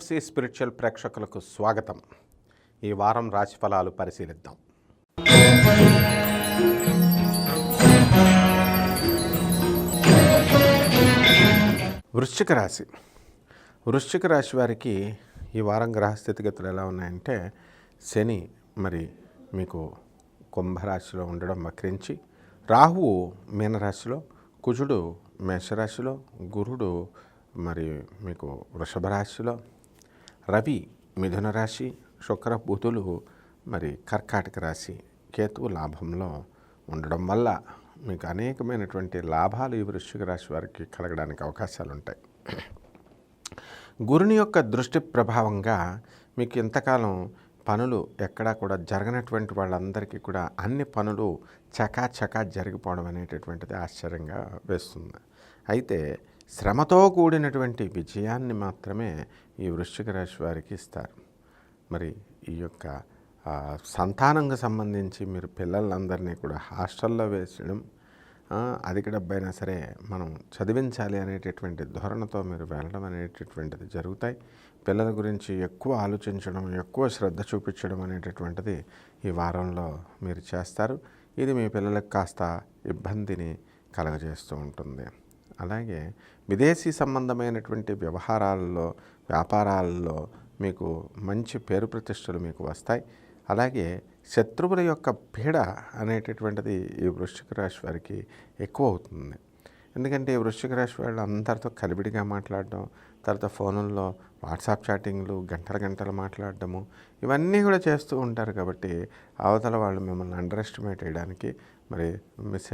SSC spiritual ప్రేక్షకులకు స్వాగతం. ఈ వారం రాశి ఫలాలు పరిశీలిద్దాం. వృశ్చిక రాశి. వృశ్చిక రాశి వారికి ఈ వారం గ్రహ స్థితిగతులు ఎలా ఉన్నాయంటే శని మరి మీకు కుంభరాశిలో ఉండడం వక్రించి రాహువు మీనరాశిలో కుజుడు మేషరాశిలో గురుడు మరి మీకు వృషభ రాశిలో రవి మిథున రాశి శుక్ర బుధులు మరి కర్కాటక రాశి కేతువు లాభంలో ఉండడం వల్ల మీకు అనేకమైనటువంటి లాభాలు ఈ వృశ్చిక రాశి వారికి కలగడానికి అవకాశాలు ఉంటాయి. గురుని యొక్క దృష్టి ప్రభావంగా మీకు ఇంతకాలం పనులు ఎక్కడా కూడా జరగనటువంటి వాళ్ళందరికీ కూడా అన్ని పనులు చకాచకా జరిగిపోవడం అనేటటువంటిది ఆశ్చర్యంగా వేస్తుంది. అయితే శ్రమతో కూడినటువంటి విజయాన్ని మాత్రమే ఈ వృశ్చిక రాశి వారికి ఇస్తారు. మరి ఈ యొక్క సంతానంకు సంబంధించి మీరు పిల్లలందరినీ కూడా హాస్టల్లో వేసడం అధిక డబ్బైనా సరే మనం చదివించాలి అనేటటువంటి ధోరణతో మీరు వెళ్ళడం అనేటటువంటిది జరుగుతాయి. పిల్లల గురించి ఎక్కువ ఆలోచించడం ఎక్కువ శ్రద్ధ చూపించడం అనేటటువంటిది ఈ వారంలో మీరు చేస్తారు. ఇది మీ పిల్లలకు కాస్త ఇబ్బందిని కలగజేస్తూ ఉంటుంది. అలాగే విదేశీ సంబంధమైనటువంటి వ్యవహారాల్లో వ్యాపారాల్లో మీకు మంచి పేరు ప్రతిష్టలు మీకు వస్తాయి. అలాగే శత్రువుల యొక్క పీడ అనేటటువంటిది ఈ వృశ్చిక రాశి వారికి ఎక్కువ అవుతుంది. ఎందుకంటే ఈ వృశ్చిక రాశి వాళ్ళు అందరితో కలివిడిగా మాట్లాడడం తర్వాత ఫోనుల్లో వాట్సాప్ చాటింగ్లు గంటల గంటలు మాట్లాడడము ఇవన్నీ కూడా చేస్తూ ఉంటారు కాబట్టి అవతల వాళ్ళు మిమ్మల్ని అండర్ ఎస్టిమేట్ చేయడానికి మరి మిస్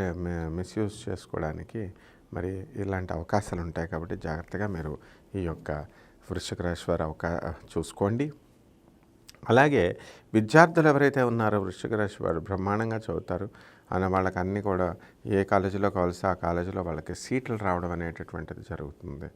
మిస్యూజ్ చేసుకోవడానికి మరి ఇలాంటి అవకాశాలు ఉంటాయి కాబట్టి జాగ్రత్తగా మీరు ఈ యొక్క వృశ్చిక రాశి వారి అవకా చూసుకోండి. అలాగే విద్యార్థులు ఎవరైతే ఉన్నారో వృశ్చిక రాశి వారు బ్రహ్మాండంగా చదువుతారు. అని వాళ్ళకి అన్నీ కూడా ఏ కాలేజీలో కావాల్సి ఆ కాలేజీలో వాళ్ళకి సీట్లు రావడం అనేటటువంటిది జరుగుతుంది.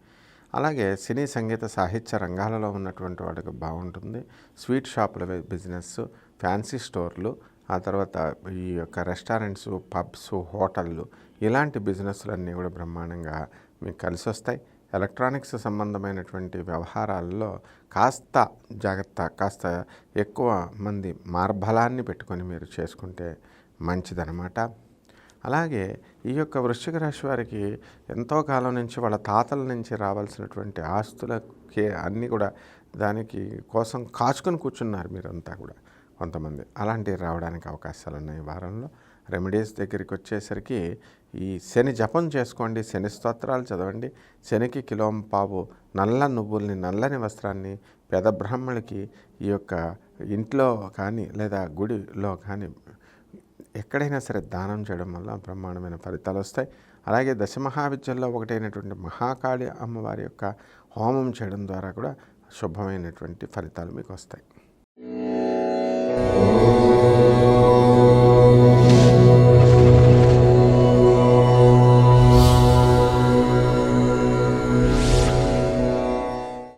అలాగే సినీ సంగీత సాహిత్య రంగాలలో ఉన్నటువంటి వాళ్ళకి బాగుంటుంది. స్వీట్ షాపుల బిజినెస్ ఫ్యాన్సీ స్టోర్లు ఆ తర్వాత ఈ యొక్క రెస్టారెంట్స్ పబ్స్ హోటళ్ళు ఇలాంటి బిజినెస్లన్నీ కూడా బ్రహ్మాండంగా మీకు కలిసి వస్తాయి. ఎలక్ట్రానిక్స్ సంబంధమైనటువంటి వ్యవహారాల్లో కాస్త జాగ్రత్త కాస్త ఎక్కువ మంది మార్బలాన్ని పెట్టుకొని మీరు చేసుకుంటే మంచిదనమాట అలాగే ఈ యొక్క వృశ్చిక రాశి వారికి ఎంతో కాలం నుంచి వాళ్ళ తాతల నుంచి రావాల్సినటువంటి ఆస్తులకి అన్నీ కూడా దానికి కోసం కాచుకొని కూర్చున్నారు మీరంతా కూడా. కొంతమంది. అలాంటివి రావడానికి అవకాశాలు ఉన్నాయి వారంలో. రెమెడీస్ దగ్గరికి వచ్చేసరికి ఈ శని జపం చేసుకోండి శని స్తోత్రాలు చదవండి. శనికి కిలోం పావు నల్ల నువ్వుల్ని నల్లని వస్త్రాన్ని పెద బ్రాహ్మణులకి ఈ యొక్క ఇంట్లో కానీ లేదా గుడిలో కానీ ఎక్కడైనా సరే దానం చేయడం వల్ల బ్రహ్మాండమైన ఫలితాలు వస్తాయి. అలాగే దశమహావిద్యల్లో ఒకటైనటువంటి మహాకాళి అమ్మవారి యొక్క హోమం చేయడం ద్వారా కూడా శుభమైనటువంటి ఫలితాలు మీకు వస్తాయి. Oh.